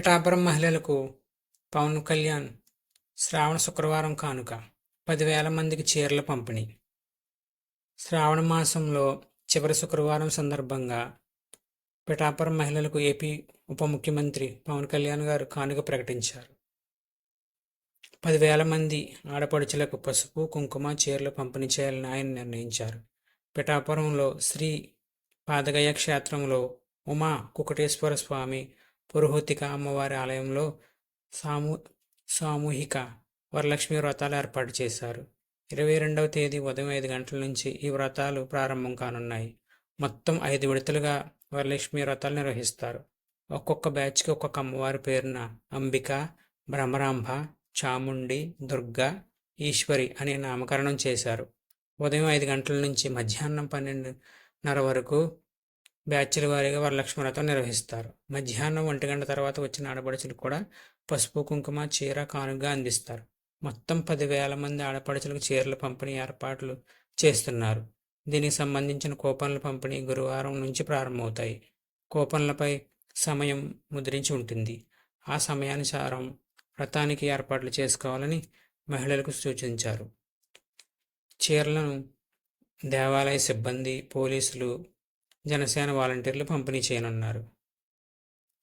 పిఠాపురం మహిళలకు పవన్ కళ్యాణ్ శ్రావణ శుక్రవారం కానుక పదివేల మందికి చీరల పంపిణీ. శ్రావణ మాసంలో చివరి శుక్రవారం సందర్భంగా పిఠాపురం మహిళలకు ఏపీ ఉప ముఖ్యమంత్రి పవన్ కళ్యాణ్ గారు కానుక ప్రకటించారు. పదివేల మంది ఆడపడుచులకు పసుపు కుంకుమ చీరలు పంపిణీ చేయాలని ఆయన నిర్ణయించారు. పిఠాపురంలో శ్రీ పాదగయ క్షేత్రంలో ఉమా కుకటేశ్వర స్వామి పురోహితిక అమ్మవారి ఆలయంలో సామూ సామూహిక వరలక్ష్మి వ్రతాలు ఏర్పాటు చేశారు. ఇరవై రెండవ తేదీ ఉదయం ఐదు గంటల నుంచి ఈ వ్రతాలు ప్రారంభం కానున్నాయి. మొత్తం ఐదు విడతలుగా వరలక్ష్మి వ్రతాలు నిర్వహిస్తారు. ఒక్కొక్క బ్యాచ్కి ఒక్కొక్క అమ్మవారి పేరున అంబిక భ్రమరాంభ చాముండి దుర్గా ఈశ్వరి అనే నామకరణం చేశారు. ఉదయం ఐదు గంటల నుంచి మధ్యాహ్నం పన్నెండున్నర వరకు బ్యాచ్ల వారీగా వరలక్ష్మి వ్రతం నిర్వహిస్తారు. మధ్యాహ్నం ఒంటి గంట తర్వాత వచ్చిన ఆడపడుచులు కూడా పసుపు కుంకుమ చీర కానుగా అందిస్తారు. మొత్తం పదివేల మంది ఆడపడుచులకు చీరల పంపిణీ ఏర్పాట్లు చేస్తున్నారు. దీనికి సంబంధించిన కూపన్ల పంపిణీ గురువారం నుంచి ప్రారంభమవుతాయి. కూపన్లపై సమయం ముద్రించి ఉంటుంది. ఆ సమయానుసారం వ్రతానికి ఏర్పాట్లు చేసుకోవాలని మహిళలకు సూచించారు. చీరలను దేవాలయ సిబ్బంది పోలీసులు జనసేన వాలంటీర్లు పంపిణీ చేయనున్నారు.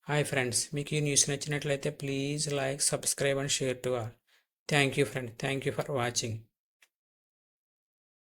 హాయ్ ఫ్రెండ్స్ మీకు ఈ న్యూస్ నచ్చినట్లయితే please like subscribe and share to all thank you friend thank you for watching